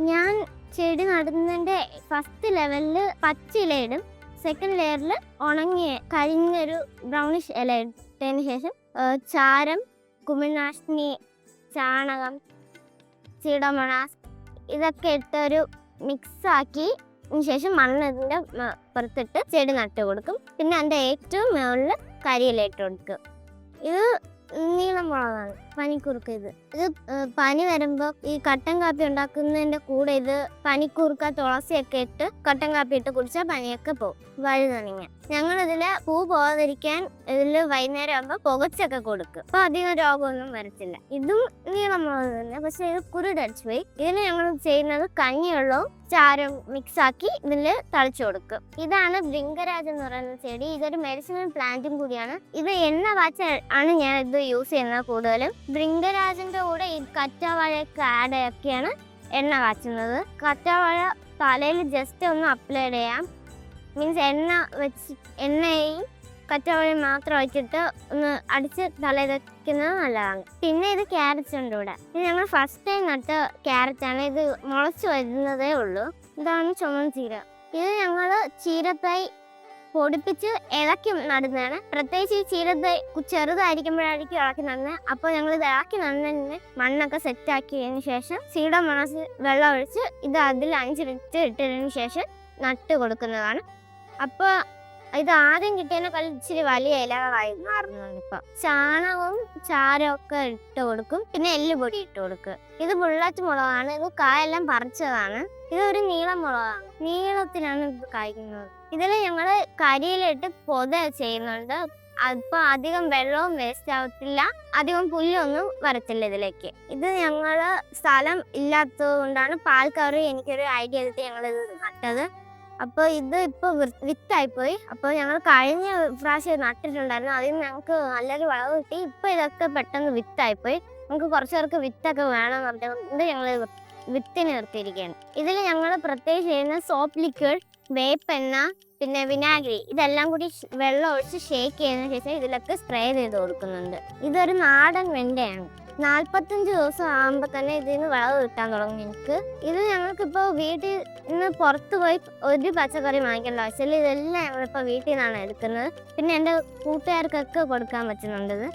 ഞാൻ ചെടി നടുന്നതിന്റെ ഫസ്റ്റ് ലെവലിൽ പച്ച ഇലയിടും. സെക്കൻഡ് ലെയറിൽ ഉണങ്ങിയ കരിഞ്ഞൊരു ബ്രൗണിഷ് ഇല ഇട്ടതിന് ശേഷം ചാരം കുമിനാശിനി ചാണകം ചീടമണാസ് ഇതൊക്കെ ഇട്ടൊരു മിക്സാക്കി ശേഷം മണ്ണ് ഇതിന്റെ മ- പുറത്തിട്ട് ചെടി നട്ട് കൊടുക്കും. പിന്നെ അതിന്റെ ഏറ്റവും മുകളിൽ കരിയില ഇട്ട് കൊടുക്കും. ഇത് നീളം മുളകാണ് പനിക്കുറുക്ക ഇത് ഇത് പനി വരുമ്പോൾ ഈ കട്ടൻ കാപ്പി ഉണ്ടാക്കുന്നതിന്റെ കൂടെ ഇത് പനിക്കുറുക്ക തുളസിയൊക്കെ ഇട്ട് കട്ടൻ കാപ്പി ഇട്ട് കുടിച്ചാൽ പനിയൊക്കെ പോകും വഴുതനങ്ങ ഞങ്ങൾ ഇതിൽ പൂ പോകാതിരിക്കാൻ ഇതിൽ വൈകുന്നേരം ആകുമ്പോൾ പുകച്ചൊക്കെ കൊടുക്കും. അപ്പൊ അധികം രോഗമൊന്നും വരത്തില്ല. ഇതും നീളമുള്ളത് തന്നെ. പക്ഷെ ഇത് കുരുടടിച്ചു പോയി. ഇതിന് ഞങ്ങൾ ചെയ്യുന്നത് കഞ്ഞിവെള്ളവും ചാരം മിക്സ് ആക്കി ഇതിൽ തളിച്ചു കൊടുക്കും. ഇതാണ് ബ്രിങ്കരാജ് എന്ന് പറയുന്ന ചെടി. ഇതൊരു മെഡിസിനൽ പ്ലാന്റും കൂടിയാണ്. ഇത് എണ്ണ വാച്ച ആണ് ഞാൻ ഇത് യൂസ് ചെയ്യുന്നത് കൂടുതലും. ബൃങ്കരാജിന്റെ കൂടെ ഈ കറ്റാവാഴയൊക്കെ ആഡ് ഒക്കെയാണ് എണ്ണ കാച്ചുന്നത്. കറ്റാവാഴ തലയിൽ ജസ്റ്റ് ഒന്ന് അപ്ലൈ ചെയ്യാം. മീൻസ് എണ്ണ വെച്ച് എണ്ണയും കറ്റാവാഴയും മാത്രം വെച്ചിട്ട് ഒന്ന് അടിച്ച് തലയിൽ വെക്കുന്നത് നല്ലതാണ്. പിന്നെ ഇത് ക്യാരറ്റ് ഉണ്ട് ഇവിടെ. ഇത് ഞങ്ങൾ ഫസ്റ്റ് ടൈം നട്ട ക്യാരറ്റ് ആണ്. ഇത് മുളച്ച് വരുന്നതേ ഉള്ളൂ. ഇതാണ് ചുമന്ന ചീര. ഇത് ഞങ്ങൾ ചീരത്തൈ പൊടിപ്പിച്ച് ഇളക്കി നടുന്നതാണ്. പ്രത്യേകിച്ച് ഈ ചീരത് ചെറുതായിരിക്കുമ്പോഴായിരിക്കും ഇളക്കി നടുന്നത്. അപ്പോൾ ഞങ്ങൾ ഇത് ഇളക്കി നടുന്നതിന് മണ്ണൊക്കെ സെറ്റ് ആക്കിയതിന് ശേഷം സീഡോ മണസ് വെള്ളം ഒഴിച്ച് ഇത് അതിൽ അഞ്ച് മിനിറ്റ് ഇട്ടതിന് ശേഷം നട്ട് കൊടുക്കുന്നതാണ്. അപ്പോൾ ഇത് ആദ്യം കിട്ടിയതിനേക്കാൾ ഇച്ചിരി വലിയ ഇലകളായി മാറുന്നുണ്ട് ഇപ്പൊ ചാണകവും ചാരവും ഒക്കെ ഇട്ട് കൊടുക്കും. പിന്നെ എല്ലുപൊടി ഇട്ട് കൊടുക്കും. ഇത് ബുള്ളറ്റ് മുളകാണ്. ഇത് കായെല്ലാം പറിച്ചതാണ്. ഇതൊരു നീളം മുളകാണ്. നീളത്തിലാണ് ഇത് കായ്ക്കുന്നത്. ഇതിൽ ഞങ്ങൾ കരിയിലിട്ട് പൊത ചെയ്യുന്നുണ്ട്. അപ്പൊ അധികം വെള്ളവും വേസ്റ്റ് ആവത്തില്ല. അധികം പുല്ലൊന്നും വരത്തില്ല ഇതിലേക്ക്. ഇത് ഞങ്ങൾ സ്ഥലം ഇല്ലാത്തത് കൊണ്ടാണ് പാൽക്കറി എനിക്കൊരു ഐഡിയ എടുത്ത് ഞങ്ങൾ ഇത് നട്ടത്. അപ്പോൾ ഇത് ഇപ്പോൾ വിത്തായിപ്പോയി. അപ്പോൾ ഞങ്ങൾ കഴിഞ്ഞ പ്രാവശ്യം നട്ടിട്ടുണ്ടായിരുന്നു. അതിൽ നിന്ന് ഞങ്ങൾക്ക് നല്ലൊരു വളവ് കിട്ടി. ഇപ്പോൾ ഇതൊക്കെ പെട്ടെന്ന് വിത്തായിപ്പോയി. നമുക്ക് കുറച്ച് പേർക്ക് വിത്തൊക്കെ വേണം പറഞ്ഞുകൊണ്ട് ഞങ്ങൾ വിത്തിന് നിർത്തിയിരിക്കുകയാണ്. ഇതിൽ ഞങ്ങൾ പ്രത്യേകിച്ച് ചെയ്യുന്ന സോപ്പ് ലിക്വിഡ് വേപ്പെണ്ണ പിന്നെ വിനാഗിരി ഇതെല്ലാം കൂടി വെള്ളം ഒഴിച്ച് ഷേക്ക് ചെയ്തതിനു ശേഷം ഇതിലൊക്കെ സ്പ്രേ ചെയ്ത് കൊടുക്കുന്നുണ്ട്. ഇതൊരു നാടൻ വെണ്ടയാണ്. നാൽപ്പത്തഞ്ച് ദിവസം ആകുമ്പോൾ തന്നെ ഇതിൽ നിന്ന് വിളവ് കിട്ടാൻ തുടങ്ങി. എനിക്ക് ഇത് ഞങ്ങൾക്കിപ്പോൾ വീട്ടിൽ നിന്ന് പുറത്ത് പോയി ഒരു പച്ചക്കറി വാങ്ങിക്കേണ്ട ആവശ്യമില്ല. ഇതെല്ലാം ഞങ്ങളിപ്പോൾ വീട്ടിൽ നിന്നാണ് എടുക്കുന്നത്. പിന്നെ എന്റെ കൂട്ടുകാർക്കൊക്കെ കൊടുക്കാൻ പറ്റുന്നുണ്ട് ഇത്.